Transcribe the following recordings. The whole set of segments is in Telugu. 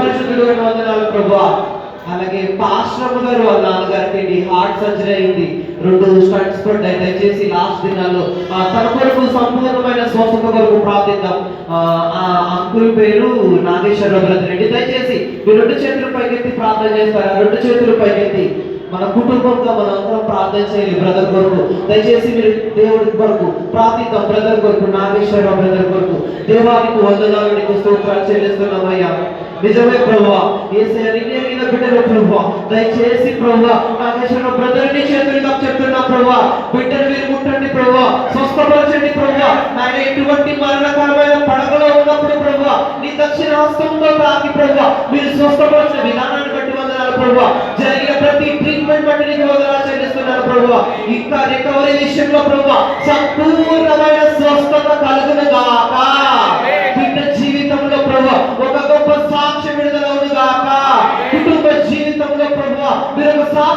పరిశుద్ధుడు వందనాలు ప్రభా అలాగే పాశ్రమ గారు వాళ్ళ నాన్నగారికి హార్ట్ సర్జరీ అయింది. రెండు స్టంట్స్ పడ్డాయి. దయచేసి లాస్ట్ దినాల్లో ఆ, తన కొరకు సంపూర్ణమైన స్వస్థత కొరకు ప్రార్థిద్దాం. ఆ, అంకుల్ పేరు నాగేశ్వరరావు బ్రదర్ రెడ్డి దయచేసి మీ రెండు చేతులు పైకెత్తి ప్రార్థన చేస్తారు? రెండు చేతులు పైకెత్తి. మన కుటుంబంగా మనం అందరం ప్రార్థన చేయాలి బ్రదర్ కొరకు. దయచేసి మీరు దేవుడి కొరకు ప్రార్థిద్దాం బ్రదర్ కొరకు నాగేశ్వరరావు బ్రదర్ కొరకు. దేవానికి వందనాలు నీకు స్తోత్రాలు చెల్లిస్తున్నామయ్యా నిజమే ప్రభా ఏసే నిన్నే మీద బిడ్డలు ప్రభా దయచేసి ప్రభా నాగేశ్వరరావు బ్రదర్ని చేతులుగా చెప్తున్నా ప్రభా బిడ్డలు మీరు ముట్టండి ప్రభా స్వస్థపరచండి ప్రభా ఆయన ఎటువంటి మరణకరమైన పడగలో ఉన్నప్పుడు ప్రభా నీ దక్షిణ హస్తంలో తాకి ప్రభా మీరు స్వస్థపరచిన విధానాన్ని బట్టి వందనాలు ప్రభా జరిగిన ప్రతి ట్రీట్మెంట్ బట్టి నీకు వందనాలు చెల్లిస్తున్నాను ప్రభా ఇంకా రికవరీ విషయంలో ప్రభా సంపూర్ణమైన స్వస్థత కలుగును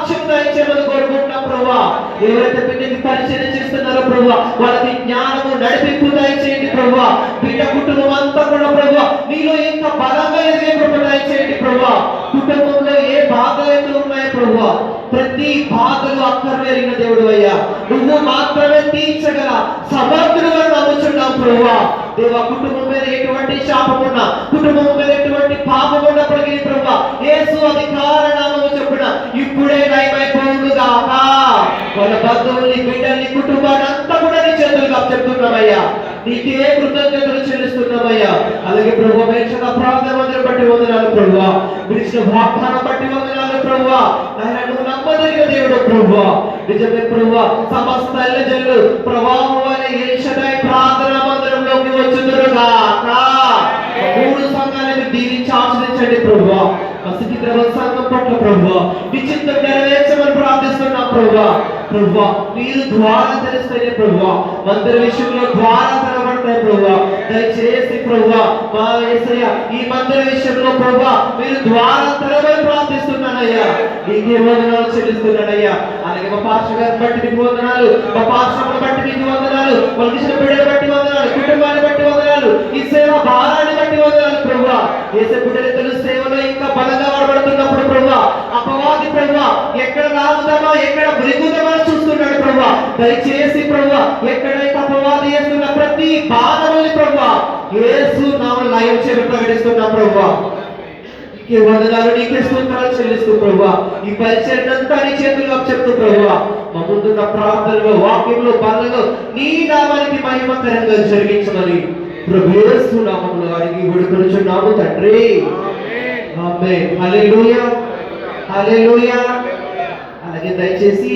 సాక్ష్యం దయచేయమని కోరుకుంటున్నాం ప్రభా ఎవరైతే బిడ్డకి పరిచయం చేస్తున్నారో ప్రభా వాళ్ళకి జ్ఞానము నడిపింపు దయచేయండి ప్రభా బిడ్డ కుటుంబం అంతా కూడా ప్రభా నీలో ఎంత బలంగా ఎదిగే కృప దయచేయండి ప్రభా కుటుంబంలో ఏ బాధలు ఉన్నాయి ప్రభా ప్రతి బాధలు అక్కర్లేరిన దేవుడు అయ్యా. నువ్వు మాత్రమే తీర్చగల సమర్థులుగా నమ్ముచున్నాం ప్రభా దేవా కుటుంబం మీద ఎటువంటి శాపం ఉన్నా కుటుంబం మీద ఎటువంటి పాపం ఉన్నప్పటికీ ప్రభా ఏసు అది కారణ బంధువుల్ని బిడ్డల్ని కుటుంబాన్ని అంతా కూడా నీ చేతులకు అప్పచెప్తున్నామయ్యా నీకే కృతజ్ఞతలు చెల్లిస్తున్నామయ్యా అలాగే ప్రభు మేక్షణ ప్రార్థన మందిరం బట్టి వందనాలు ప్రభు. విడిచిన వాగ్దానం బట్టి వందనాలు ప్రభు. నాయన నువ్వు నమ్మదగిన దేవుడు ప్రభు. నిజమే ప్రభు సమస్త ఎల్లజల్లు ప్రభావం అనే ఏషదాయ ప్రార్థన మందిరంలోకి వచ్చుదురుగాక మూడు సంఘాలను దీవించి ఆశ్రయించండి ప్రభు. మసికి ద్రవ సంఘం పట్ల ప్రభు నిశ్చితం నెరవేర్చమని ప్రభు ప్రభు మీరు ద్వారా తెలుస్తాయి ప్రభు మందిర విషయంలో ద్వారా తెరబడతాయి ప్రభు. దయచేసి ప్రభు మా యేసయ్య ఈ మందిర విషయంలో ప్రభు మీరు ద్వారా తెరవని ప్రార్థిస్తున్నానయ్యా. నీకే వందనాలు చెల్లిస్తున్నానయ్యా. అలాగే మా పార్శ్వ గారిని బట్టి నీకు వందనాలు మా పాస్టర్ని బట్టి నీకు వందనాలు వాళ్ళకి ఇచ్చిన బట్టి వందనాలు కుటుంబాన్ని బట్టి వందనాలు ఈ సేవ భారాన్ని బట్టి వందనాలు ప్రభు. ఏసే తెలుసు సేవలో ఇంకా బలంగా వాడబడుతున్నప్పుడు ప్రభు అపవాది ప్రభు ఎక్కడ లాగుతామో ఎక్కడ బ్రిగుతామో చూస్తున్నాడు ప్రభు దయచేసి ప్రభు ఎక్కడైతే అపవాది చేస్తున్న ప్రతి బాధల్ని ప్రభు యేసు నామం లయం చేసి ప్రకటిస్తున్నా ప్రభు నీకే వందనాలు నీకే స్తోత్రాలు చెల్లిస్తూ ప్రభు ఈ పరిచయం అంతా నీ చేతుల్లో చెప్తూ ప్రభు మా ముందున్న ప్రార్థనలో వాక్యంలో బలంలో నీ నామానికి మహిమకరంగా జరిగించమని ప్రభు యేసు నామంలో అడిగి విడుకొనుచున్నాము తండ్రి. ఆమేన్. హల్లెలూయా. హల్లెలూయా. అది దయచేసి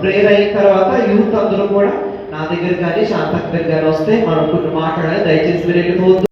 ప్రేయర్ అయిన తర్వాత యూత్ అందరూ కూడా నా దగ్గర కానీ శాంతక్ దగ్గర కానీ వస్తే మనం కొన్ని మాట్లాడాలి. దయచేసి మీరు వెళ్ళిపోవద్దు.